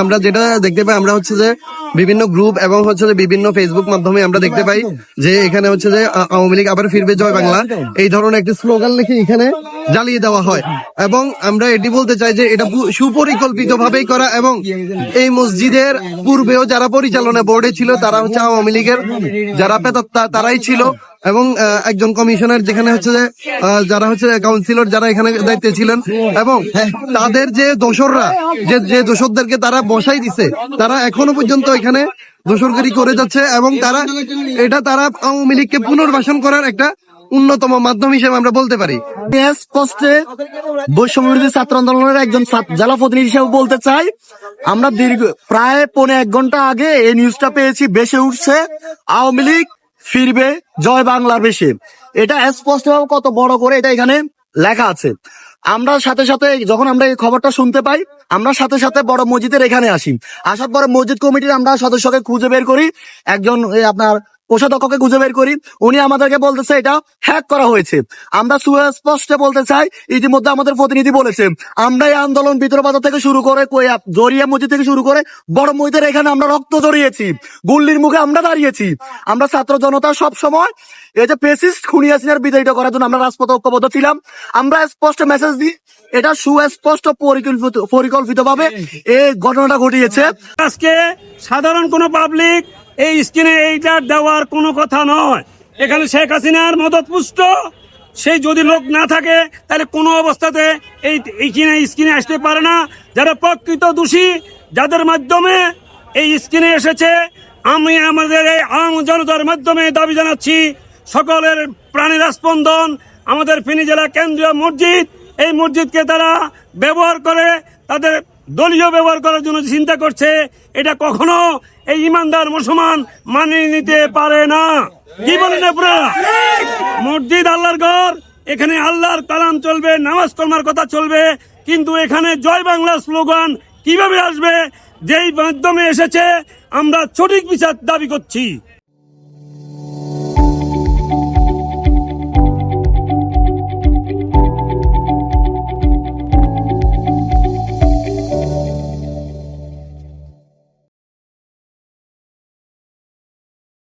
আমরা যেটা দেখতে পাই, আমরা হচ্ছে যে বিভিন্ন গ্রুপ এবং হচ্ছে যে বিভিন্ন ফেসবুক মাধ্যমে আমরা দেখতে পাই যে এখানে হচ্ছে যে আওয়ামী লীগ আবার ফিরবে জয় বাংলা। এই ধরনের একটি স্লোগান লিখে এখানে জ্বালিয়ে দেওয়া হয়। এবং আমরা এটি বলতে চাই যে, এটা সুপরিকল্পিত ভাবেই করা এবং এই মসজিদের পূর্বেও যারা পরিচালনা বোর্ডে ছিল, তারা হচ্ছে আওয়ামী লীগের যারা পেতাত্তা, তারাই ছিল। এবং একজন কমিশনার যেখানে হচ্ছে যে যারা হচ্ছে কাউন্সিলর যারা এখানে দায়িত্বে ছিলেন এবং তাদের যে দোসররা, যে যে দোসরদেরকে তারা বসাই দিছে, তারা এখনও পর্যন্ত এখানে দোসরগিরি করে যাচ্ছে এবং তারা, এটা তারা আওয়ামী লীগকে পুনর্বাসন করার একটা অন্যতম মাধ্যম হিসেবে আমরা বলতে পারি। স্পষ্টে ছাত্র আন্দোলনের একজন জেলা প্রতিনিধি হিসেবে বলতে চাই, আমরা দীর্ঘ, প্রায় পৌনে এক ঘণ্টা আগে এই নিউজটা পেয়েছি বেশে উঠছে, আওয়ামী লীগ ফিরবে জয় বাংলার বেশি। এটা স্পষ্টভাবে কত বড় করে এটা এখানে লেখা আছে। আমরা সাথে সাথে যখন আমরা এই খবরটা শুনতে পাই, আমরা সাথে সাথে বড় মসজিদের এখানে আসি। আসার পরে মসজিদ কমিটির আমরা সদস্যকে খুঁজে বের করি। একজন আপনার কোষাধ্যক্ষকে খুঁজে বের করি। উনি আমাদেরকে বলতেছে এটা হ্যাক করা হয়েছে। আমরা সুস্পষ্ট বলতে চাই ইতিমধ্যে আমাদের প্রতিনিধি বলেছে আমরা এই আন্দোলন ভিতর বাজার থেকে শুরু করে জরিয়া মসজিদ থেকে শুরু করে বড় মসজিদের এখানে আমরা রক্ত জড়িয়েছি গুল্লির মুখে আমরা দাঁড়িয়েছি। আমরা ছাত্র জনতা সব সময় এই যে পেসিস্ট খুনিয়াসিনার বিদায়িত করার জন্য আমরা রাজপথে ঐক্যবদ্ধ ছিলাম। আমরা স্পষ্ট মেসেজ দিই এটা সুস্পষ্ট পরিকল্পিত পরিকল্পিত ভাবে এই ঘটনাটা ঘটিয়েছে। আজকে সাধারণ কোনো পাবলিক এই স্ক্রিনে এইটা দেওয়ার কোনো কথা নয়। এখানে শেখ হাসিনার মদত পুষ্ট। সেই যদি লোক না থাকে, তাহলে কোনো অবস্থাতে এই এইখানে স্ক্রিনে আসতে পারে না। যারা প্রকৃত দোষী, যাদের মাধ্যমে এই স্ক্রিনে এসেছে, আমি আমাদের এই আম জনতার মাধ্যমে দাবি জানাচ্ছি, সকলের প্রাণীর স্পন্দন আমাদের ফেনী জেলা কেন্দ্রীয় মসজিদ, এই মসজিদকে তারা ব্যবহার করে তাদের দলীয় ব্যবহার করার জন্য চিন্তা করছে, এটা কখনো এই ইমানদার মুসলমান মানিয়ে নিতে পারে না। কি বলেন আপনারা? মসজিদ আল্লাহর ঘর, এখানে আল্লাহর কালাম চলবে, নামাজ কলমার কথা চলবে, কিন্তু এখানে জয় বাংলা স্লোগান কীভাবে আসবে? যেই মাধ্যমে এসেছে, আমরা সঠিক বিচার দাবি করছি।